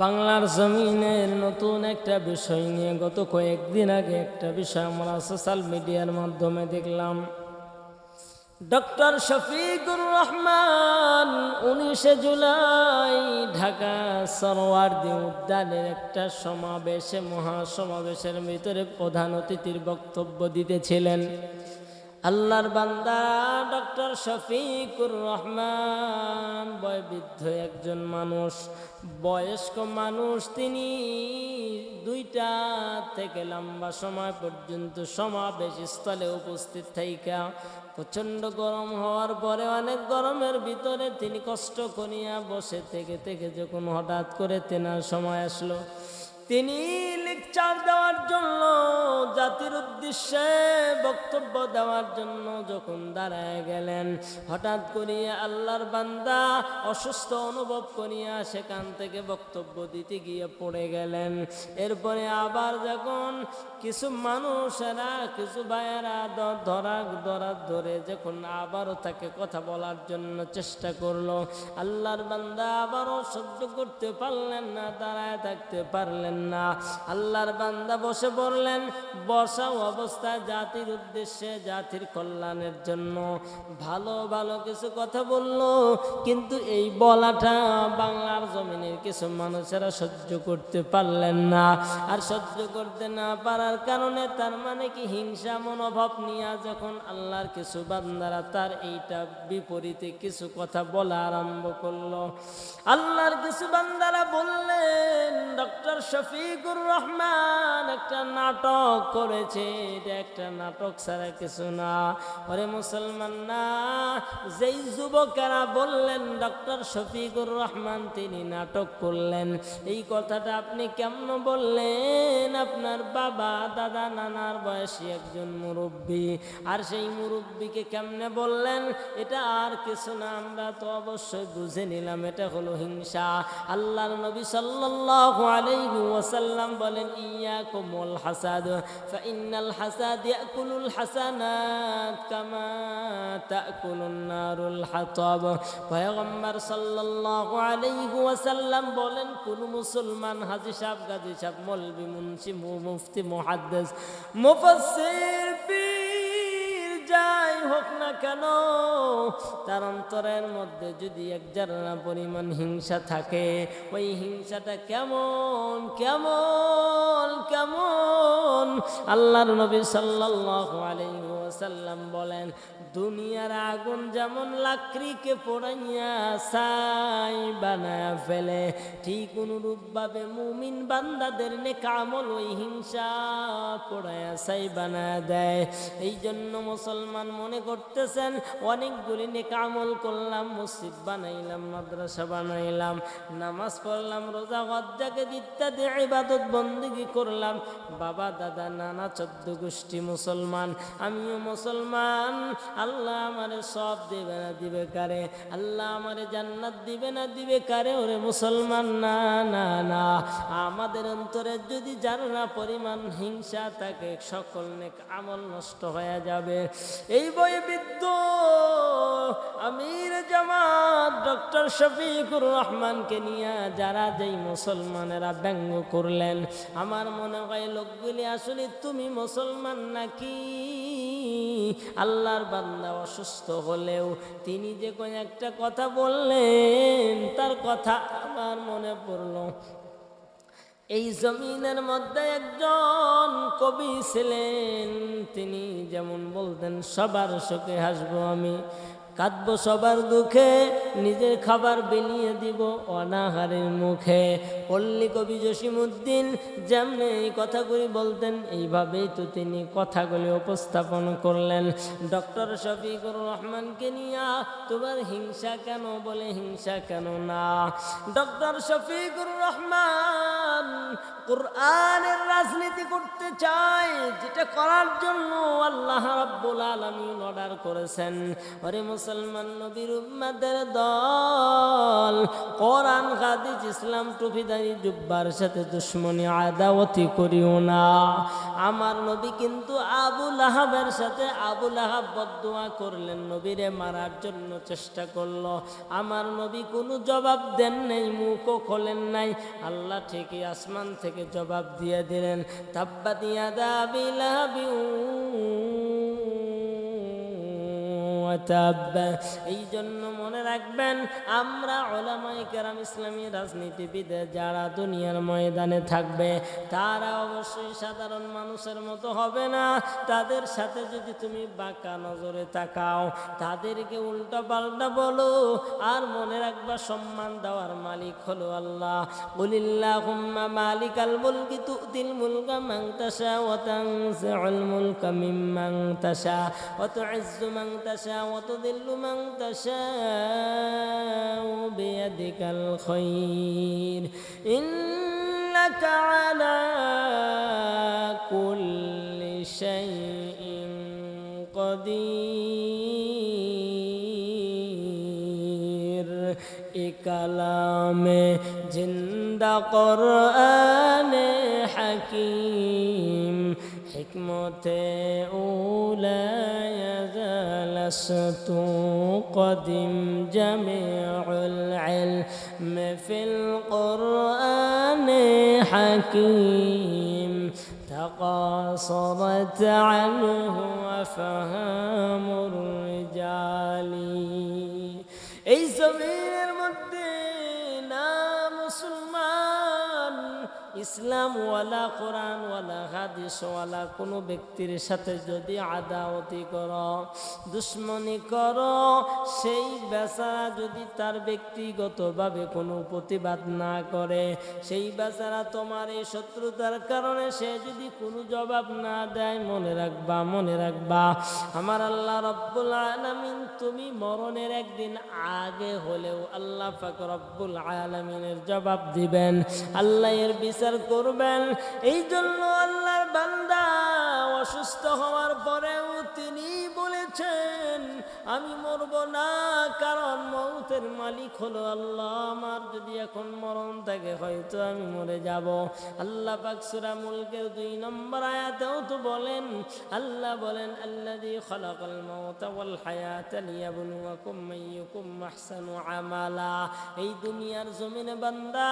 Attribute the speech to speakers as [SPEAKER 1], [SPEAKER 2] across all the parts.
[SPEAKER 1] বাংলার জমিনের নতুন একটা বিষয় নিয়ে গত কয়েকদিন আগে একটা বিষয় আমরা সোশ্যাল মিডিয়ার মাধ্যমে দেখলাম। ডক্টর শফিকুর রহমান উনিশে জুলাই ঢাকা সরওয়ার্দী উদ্যানের একটা সমাবেশে, মহাসমাবেশের ভিতরে প্রধান অতিথির বক্তব্য দিতেছিলেন। আল্লাহর বান্দা ডক্টর শফিকুর রহমান, বয়বৃদ্ধ একজন মানুষ, বয়স্ক মানুষ, তিনি দুইটা থেকে লম্বা সময় পর্যন্ত সমাবেশ স্থলে উপস্থিত থাইকা, প্রচণ্ড গরম হওয়ার পরে অনেক গরমের ভিতরে তিনি কষ্ট করিয়া বসে থেকে থেকে যখন হঠাৎ করে তেনার সময় আসলো তিনি লেকচার দেওয়ার জন্য, জাতির উদ্দেশ্যে বক্তব্য দেওয়ার জন্য যখন দাঁড়ায় গেলেন, হঠাৎ করিয়া আল্লাহর বান্দা অসুস্থ অনুভব করিয়া সেখান থেকে বক্তব্য দিতে গিয়ে পড়ে গেলেন। এরপরে আবার যখন কিছু মানুষেরা, কিছু ভাইয়েরা ধরা ধরা ধরে যখন আবারও তাকে কথা বলার জন্য চেষ্টা করল, আল্লাহর বান্দা আবারও সহ্য করতে পারলেন না, দাঁড়ায় থাকতে পারলেন না। আল্লাহর বান্দা বসে পড়লেন। বসা অবস্থায় জাতির উদ্দেশ্যে, জাতির কল্যাণের জন্য ভালো ভালো কিছু কথা বলল। কিন্তু এই বলাটা বাংলার জমিনের কিছু মানুষেরা সহ্য করতে পারলেন না। আর সহ্য করতে না পারার কারণে তার মানে কি হিংসা, মনোভাব নিয়ে যখন আল্লাহর কিছু বান্দারা তার এইটা বিপরীতে কিছু কথা বলা আরম্ভ করল। আল্লাহর কিছু বান্দারা বললেন, ডক্টর শফিকুর রহমান একটা নাটক করেছে। এটা একটা নাটক ছাড়া কিছু না। ওরে মুসলমান না, যেই যুবকেরা বললেন, ডক্টর শফিকুর রহমান তিনি নাটক করলেন। এই কথাটা আপনি কেমন বললেন? আপনার বাবা, দাদা, নানার বয়সী একজন মুরব্বী। আর সেই মুরব্বীকে কেমনে বললেন? এটা আর কিছু না, আমরা তো অবশ্যই বুঝে নিলাম, এটা হলো হিংসা। আল্লাহর নবী আলাইহি ওয়াসাল্লাম বলেন ইয়াকুমুল হাসাদ ফাইন্নাল হাসাদ ইয়াকুলুল হাসানাত কামা তাকুলুন নারুল হাতাব পয়গম্বর সাল্লাল্লাহু আলাইহি ওয়াসাল্লাম বলেন কোন মুসলমান হাজি সাহেব গাজী সাহেব মৌলভী মুন্সি মু- মুফতি মুহাদ্দিস মুফাসসির পীর যাই হোক না কেন, তার অন্তরের মধ্যে যদি এক জানা পরিমাণ হিংসা থাকে, ওই হিংসাটা কেমন কেমন কেমন? আল্লাহর নবী সাল্লাল্লাহু আলাইহি ওয়াসাল্লাম বলেন, দুনিয়ার আগুন যেমন লাকড়িকে পোড়াইয়া ছাই বানায় ফেলে, ঠিক অনুরূপভাবে মুমিন বান্দাদের নেকামল ওই হিংসা পোড়াইয়া ছাই বানায় দেয়। এই জন্য মুসলমান মনে করতেছেন, অনেকগুলি নেকামল করলাম, মসজিদ বানাইলাম, মাদ্রাসা বানাইলাম, নামাজ পড়লাম, রোজা হজ্জাকে ইত্যাদি ইবাদত বন্দিগি করলাম। বাবা, দাদা, নানা, চোদ্দ গোষ্ঠী মুসলমান, আমিও মুসলমান, আল্লাহ আমারে সব দিবে না দিবে কারে? আল্লাহ আমারে জান্নাত দিবে না দিবে কারে? ওরে মুসলমান, না না না। আমাদের অন্তরে যদি জানা পরিমাণ হিংসা থাকে, সকল নেক আমল নষ্ট হয়ে যাবে। এই বই বিদ্য আমির জামাত ডক্টর শফিকুর রহমানকে নিয়ে যারা যেই মুসলমানেরা ব্যঙ্গ করলেন, আমার মনে হয় লোকগুলি আসলে তুমি মুসলমান নাকি? আল্লাহর বান্দা অসুস্থ হলেও তিনি যে কোন একটা কথা বললেন, তার কথা আমার মনে পড়ল। এই জমিনের মধ্যে একজন কবি ছিলেন, তিনি যেমন বলতেন, সবার শোকে হাসবো আমি। কাঁদবো সবার দুঃখে, নিজের খাবার বিলিয়ে দিব অনাহারের মুখে। পল্লী কবি জসিমুদ্দিন যেমনি এই কথাগুলি বলতেন, এইভাবেই তো তিনি কথাগুলি উপস্থাপন করলেন। ডক্টর শফিকুর রহমানকে নিয়া তোমার হিংসা কেন বলে হিংসা কেন না? ডক্টর শফিকুর রহমান কোরআনের রাজনীতি করতে চায়, যেটা করার জন্য আল্লাহ রাব্বুল আলামিন অর্ডার করেছেন। ওরে মুসলমান নবীর উম্মাদের দল, কোরআন, হাদিস, ইসলাম, টুপিদারি, জুব্বার সাথে দুশ্মনী, আদাওয়াতি করিও না। আমার নবী কিন্তু আবু লাহাবের সাথে আবু লাহাব বদুয়া করলেন, নবীরে মারার জন্য চেষ্টা করল। আমার নবী কোনো জবাব দেন নাই, মুখও খোলেন নাই। আল্লাহ ঠিকই আসমান থেকে জবাব দিয়ে দিলেন তাব্বা দিয়া এই জন্য মনে রাখবেন, আমরা ওলামাই কেরাম ইসলামী রাজনীতিবিদে যারা দুনিয়ার ময়দানে থাকবে, তারা অবশ্যই সাধারণ মানুষের মতো হবে না। তাদের সাথে যদি তুমি বাঁকা নজরে তাকাও, তাদেরকে উল্টা পাল্টা বলো। আর মনে রাখবা, সম্মান দেওয়ার মালিক হলো আল্লাহ। মালিকাল মুলকি তুতিল মুলকা মান তাশা ওয়া তানজিউল মুলকা মিম্মান তাশা ওয়া তুইজ্জু মান وتذل من تشاء بيدك الخير إنك على كل شيء قدير إكلام جند قرآن حكيم حكمة أولئك جلست قدم جميع العلم في القرآن حكيم. تقاصرت عنه وفهام الرجال ইসলাম ওয়ালা কোরআন ওয়ালা হাদিস ওয়ালা কোনো ব্যক্তির সাথে যদি আদাওতি করো, দুশ্মনী করো, সেই বেচারা যদি তার ব্যক্তিগতভাবে কোনো প্রতিবাদ না করে, সেই বেচারা তোমার এই শত্রুতার কারণে সে যদি কোনো জবাব না দেয়, মনে রাখবা মনে রাখবা, আমার আল্লাহ রব্বুল আলামিন তুমি মরণের একদিন আগে হলেও আল্লাহ পাক রব্বুল আলামিনের জবাব দিবেন। আল্লাহ এর বিচার করবেন। এই জন্য আল্লাহর বান্দা অসুস্থ হওয়ার পরেও তিনি বলেছেন আমি মরব না, কারণ মৌতের মালিক হলো আল্লাহ। আমার যদি এখন মরণ থাকে হয়তো আমি মরে যাব। আল্লাহ পাক সূরা মুলকের দুই নম্বর আয়াতেও তো বলেন, আল্লাহ বলেন, আল্লাযী খালাকাল মাউতা ওয়াল হায়াতা লিয়াবলুয়াকুম আইয়ুকুম আহসানু আমালা। এই দুনিয়ার জমিনে বান্দা,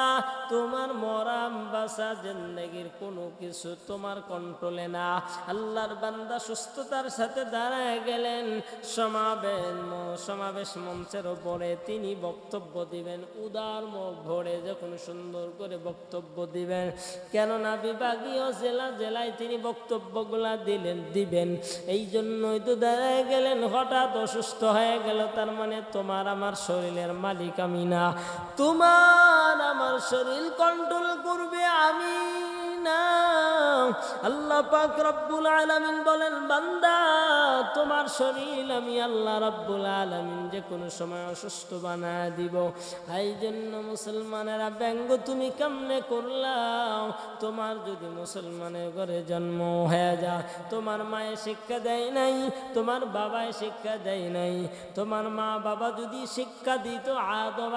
[SPEAKER 1] তোমার মরাম বাসা জিন্দেগির কোনো কিছু তোমার কন্ট্রোলে না। আল্লাহর বান্দা সুস্থতার সাথে দাঁড়ায় গেলেন সমাবেশ ম- সমাবেশ মঞ্চের ওপরে তিনি বক্তব্য দিবেন। উদার মুখ ভরে যখন সুন্দর করে বক্তব্য দিবেন। কেননা বিভাগীয় জেলা জেলায় তিনি বক্তব্যগুলা দিলেন, দিবেন। এই জন্যই তো দাঁড়ায় গেলেন, হঠাৎ অসুস্থ হয়ে গেল। তার মানে তোমার আমার শরীরের মালিক আমি না। তোমার আমার শরীর কন্ট্রোল করবে আমি আল্লাহ পাক রব্বুল আলামিন বলেন, বান্দা, তোমার শরীর আমি আল্লাহ রব্বুল আলামিন যে কোনো সময় অসুস্থ বানায় দিব। এই জন্য মুসলমানেরা ব্যঙ্গ তুমি কেমনে করলাম তোমার যদি মুসলমানের ঘরে জন্ম হয়ে যা তোমার মায়ে শিক্ষা দেয় নাই, তোমার বাবায় শিক্ষা দেয় নাই, তোমার মা বাবা যদি শিক্ষা দিত, আদব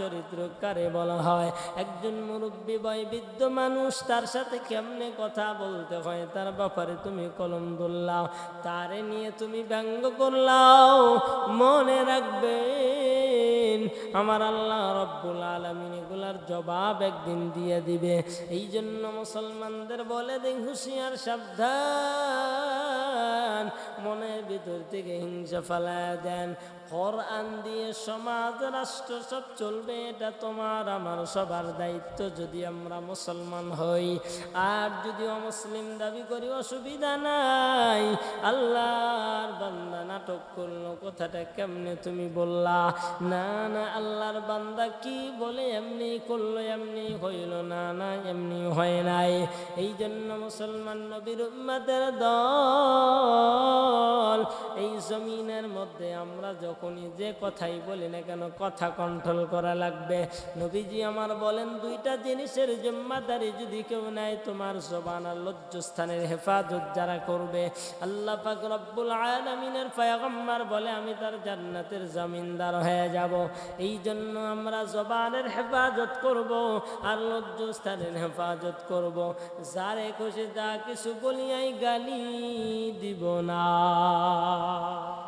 [SPEAKER 1] চরিত্র কারে বলা হয়। একজন মুরব্বী বয় বৃদ্ধ মানুষ তার সাথে কেমনে কথা বলতে হয়, তার ব্যাপারে তুমি কলম ধরলাও তারে নিয়ে তুমি ব্যঙ্গ করলাও, মনে রাখবে আমার আল্লাহ রব্বুল আলমিন এগুলার জবাব একদিন দিয়ে দিবে। এই জন্য মুসলমানদের বলে দিই হুশিয়ার, সাবধান। মনের ভিতর থেকে হিংসা ফালায় দেন। কোরআন দিয়ে সমাজ, রাষ্ট্র সব চলবে, এটা তোমার, আমার সবার দায়িত্ব যদি আমরা মুসলমান হই। আর যদি অমুসলিম দাবি করি, অসুবিধা নাই। আল্লাহর বান্দা নাটক করল, কথাটা কেমনে তুমি বললা? না না, আল্লাহর বান্দা কি বলে, এমনি করল, এমনি হইল, না না, এমনি হয় নাই। এই জন্য মুসলমান নবীর উম্মাদের দল দল এই জমিনের মধ্যে আমরা যখনই যে কথাই বলি না কেন, কথা কন্ট্রোল করা লাগবে। নবীজি আমার বলেন, দুইটা জিনিসের জিম্মাদারি যদি কেউ নেয়, তোমার জবান আর লজ্জস্থানের হেফাজত যারা করবে। আল্লাহ পাক রব্বুল আলামিনের পয়গম্বর বলে, আমি তার জান্নাতের জমিনদার হয়ে যাব। এই জন্য আমরা জবানের হেফাজত করব আর লজ্জস্থানের হেফাজত করব। যারে খুশি, যা কিছু বলিয়াই গালি দিব। না।